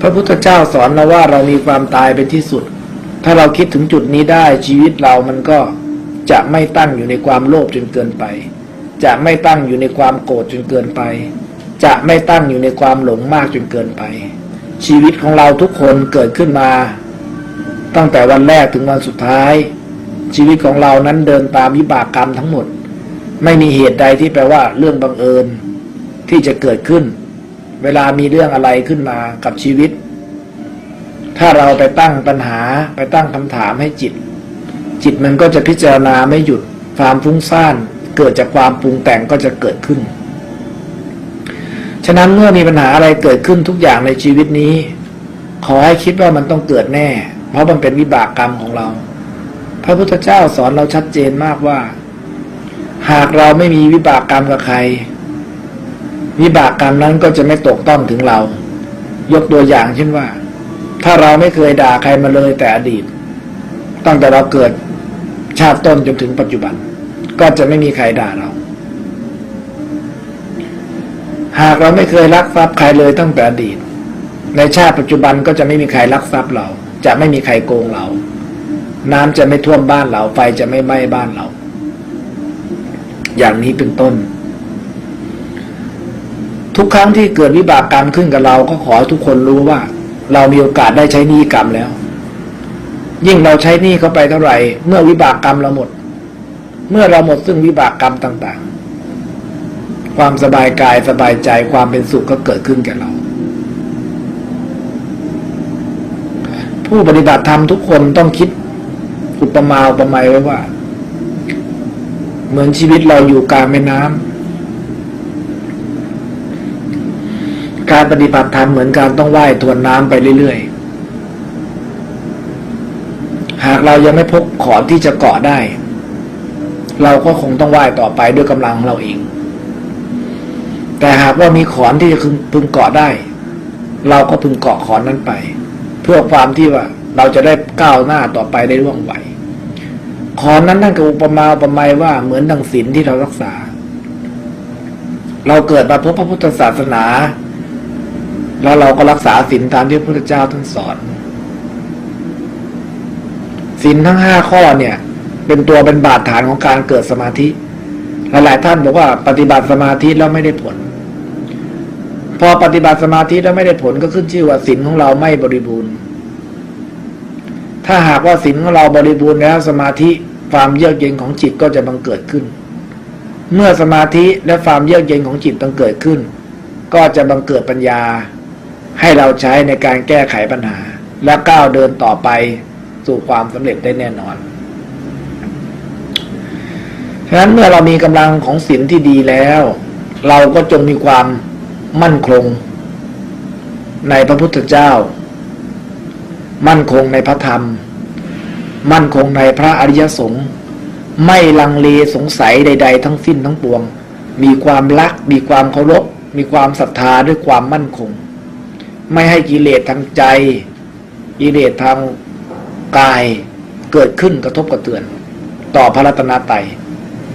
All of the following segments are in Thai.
พระพุทธเจ้าสอนเราว่าเรามีความตายเป็นที่สุด ถ้าเราคิดถึงจุดนี้ได้ชีวิตเรามันก็จะไม่ตั้งอยู่ในความโลภจนเกินไป จะไม่ตั้งอยู่ในความโกรธจนเกินไป จะไม่ตั้งอยู่ในความหลงมากจนเกินไป ชีวิตของเราทุกคนเกิดขึ้นมา ตั้งแต่วันแรกถึงวันสุดท้าย ชีวิตของเรานั้นเดินตามวิบากกรรมทั้งหมด ไม่มีเหตุใดที่แปลว่าเรื่องบังเอิญที่จะเกิดขึ้น เวลามีเรื่องอะไรขึ้นมากับชีวิต ถ้าเราไปตั้งปัญหาไปตั้งคำถามให้จิต จิตมันก็จะพิจารณาไม่หยุดความฟุ้งซ่านเกิดจากความปรุงแต่งก็จะเกิดขึ้น ฉะนั้นเมื่อมีปัญหาอะไรเกิดขึ้นทุกอย่างในชีวิตนี้ ขอให้คิดว่ามันต้องเกิดแน่ เพราะมันเป็นวิบากกรรมของเรา พระพุทธเจ้าสอนเราชัดเจนมากว่า หากเราไม่มีวิบากกรรมกับใคร วิบากกรรมนั้นก็จะไม่ตกต้องถึงเรา ยกตัวอย่างเช่นว่า ถ้าเราไม่เคยด่าใครมาเลยแต่อดีต ตั้งแต่เราเกิดชาติต้นจนถึงปัจจุบัน ก็จะไม่มีใครด่าเรา หากเราไม่เคยรักทรัพย์ใครเลยตั้งแต่อดีต ในชาติปัจจุบันก็จะไม่มีใครรักทรัพย์เรา จะไม่มีใครโกงเรา น้ำจะไม่ท่วมบ้านเราไฟจะไม่ไหม้บ้านเรา อย่างนี้เป็นต้น ทุกครั้งที่เกิดวิบากกรรมขึ้นกับเราก็ขอให้ทุกคนรู้ว่า เรามีโอกาสได้ใช้หนี้กรรมแล้ว ยิ่งเราใช้หนี้เข้าไปเท่าไหร่ เมื่อวิบากกรรมเราหมด เมื่อเราหมดซึ่งวิบากกรรมต่าง ๆ ความสบายกายสบายใจความเป็นสุขก็เกิดขึ้นแก่เรา ผู้ปฏิบัติธรรมทุกคนต้องคิดอุปมาอุปไมยไว้ว่า เหมือนชีวิตเราอยู่กลางแม่น้ำ การปฏิบัติธรรมเหมือนการต้องว่ายทวนน้ำไปเรื่อยๆ หากเรายังไม่พบขอนที่จะเกาะได้ เราก็คงต้องว่ายต่อไปด้วยกำลังของเราเอง แต่หากว่ามีขอนที่จะพึงเกาะได้ เราก็พึงเกาะขอนนั้นไป เพื่อความที่ว่าเราจะได้ก้าวหน้าต่อไปได้ร่วงไหวขอนนั้นนั่นก็อุปมาอุปไมยว่าเหมือนดังศีลที่เรารักษา เราเกิดมาพบพระพุทธศาสนา แล้วเราก็รักษาศีลตามที่พระพุทธเจ้าท่านสอนศีลทั้งห้าข้อเนี่ย เป็นตัวเป็นบาดฐานของการเกิดสมาธิ หลายๆท่านบอกว่าปฏิบัติสมาธิแล้วไม่ได้ผล พอปฏิบัติสมาธิแล้วไม่ได้ผลก็ขึ้นชื่อว่าศีลของเราไม่บริบูรณ์ ถ้าหากว่าศีลของเราบริบูรณ์แล้วสมาธิความเยือกเย็นของจิตก็จะบังเกิดขึ้น เมื่อสมาธิและความเยือกเย็นของจิตบังเกิดขึ้น ก็จะบังเกิดปัญญา ให้เราใช้ในการแก้ไขปัญหา และก้าวเดินต่อไปสู่ความสำเร็จได้แน่นอนฉะนั้นเมื่อเรามีกำลังของศีลที่ดีแล้ว เราก็จงมีความมั่นคง ในพระพุทธเจ้า มั่นคงในพระธรรม มั่นคงในพระอริยสงฆ์ไม่ลังเลสงสัยใด ๆ ทั้งสิ้นทั้งปวง มีความรัก มีความเคารพ มีความศรัทธาด้วยความมั่นคง ไม่ให้กิเลสทางใจ กิเลสทางกายเกิดขึ้นกระทบกระเทือน ต่อพระรัตนตรัย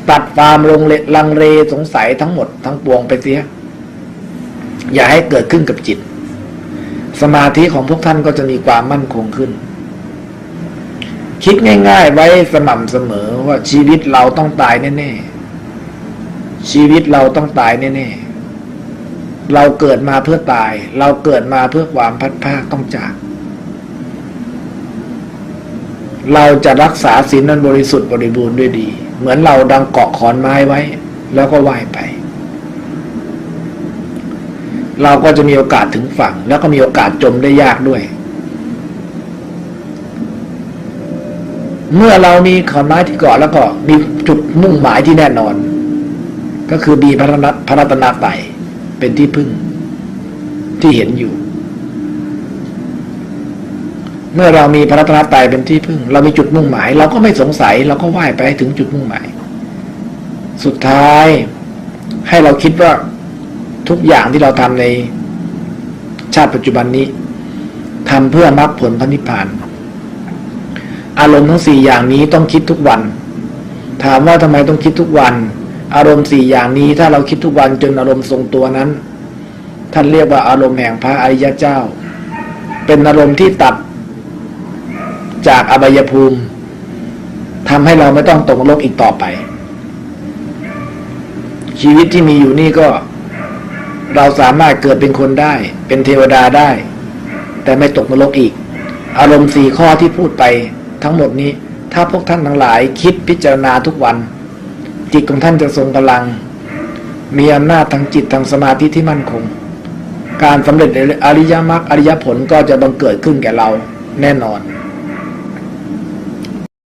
ตัดความลงเลลังเลสงสัยทั้งหมดทั้งปวงไปเสีย อย่าให้เกิดขึ้นกับจิต สมาธิของพวกท่านก็จะมีความมั่นคงขึ้น คิดง่าย ๆ ไว้สม่ำเสมอว่าชีวิตเราต้องตายแน่ๆชีวิตเราต้องตายแน่ๆ เราเกิดมาเพื่อตาย เราเกิดมาเพื่อความพัดภาต้องจาก เราจะรักษาศีลนั้นบริสุทธิ์บริบูรณ์ด้วยดี เหมือนเราดังเกาะขอนไม้ไว้ แล้วก็ว่ายไป เราก็จะมีโอกาสถึงฝั่ง แล้วก็มีโอกาสจมได้ยากด้วย เมื่อเรามีขอนไม้ที่เกาะแล้วก็มีจุดมุ่งหมายที่แน่นอน ก็คือมีพระรัตพระรัตนตรัย เป็นที่พึ่ง ที่เห็นอยู่ เมื่อเรามีพระรัตนตรัยเป็นที่พึ่ง เรามีจุดมุ่งหมาย เราก็ไม่สงสัย เราก็ว่ายไปถึงจุดมุ่งหมาย สุดท้ายให้เราคิดว่าทุกอย่างที่เราทำในชาติปัจจุบันนี้ทำเพื่อมรรคผลพระนิพพาน อารมณ์ทั้งสี่อย่างนี้ต้องคิดทุกวัน ถามว่าทำไมต้องคิดทุกวัน อารมณ์สี่อย่างนี้ถ้าเราคิดทุกวันจนอารมณ์ทรงตัวนั้น ท่านเรียกว่าอารมณ์แห่งพระอริยเจ้า เป็นอารมณ์ที่ตัดจากอบายภูมิทำให้เราไม่ต้องตกนรกอีกต่อไป ชีวิตที่มีอยู่นี่ก็ เราสามารถเกิดเป็นคนได้ เป็นเทวดาได้ แต่ไม่ตกนรกอีก อารมณ์สี่ข้อที่พูดไปทั้งหมดนี้ ถ้าพวกท่านทั้งหลายคิดพิจารณาทุกวัน จิตของท่านจะทรงพลัง มีอำนาจทางจิตทางสมาธิที่มั่นคง การสำเร็จอริยมรรคอริยผลก็จะบังเกิดขึ้นแก่เราแน่นอน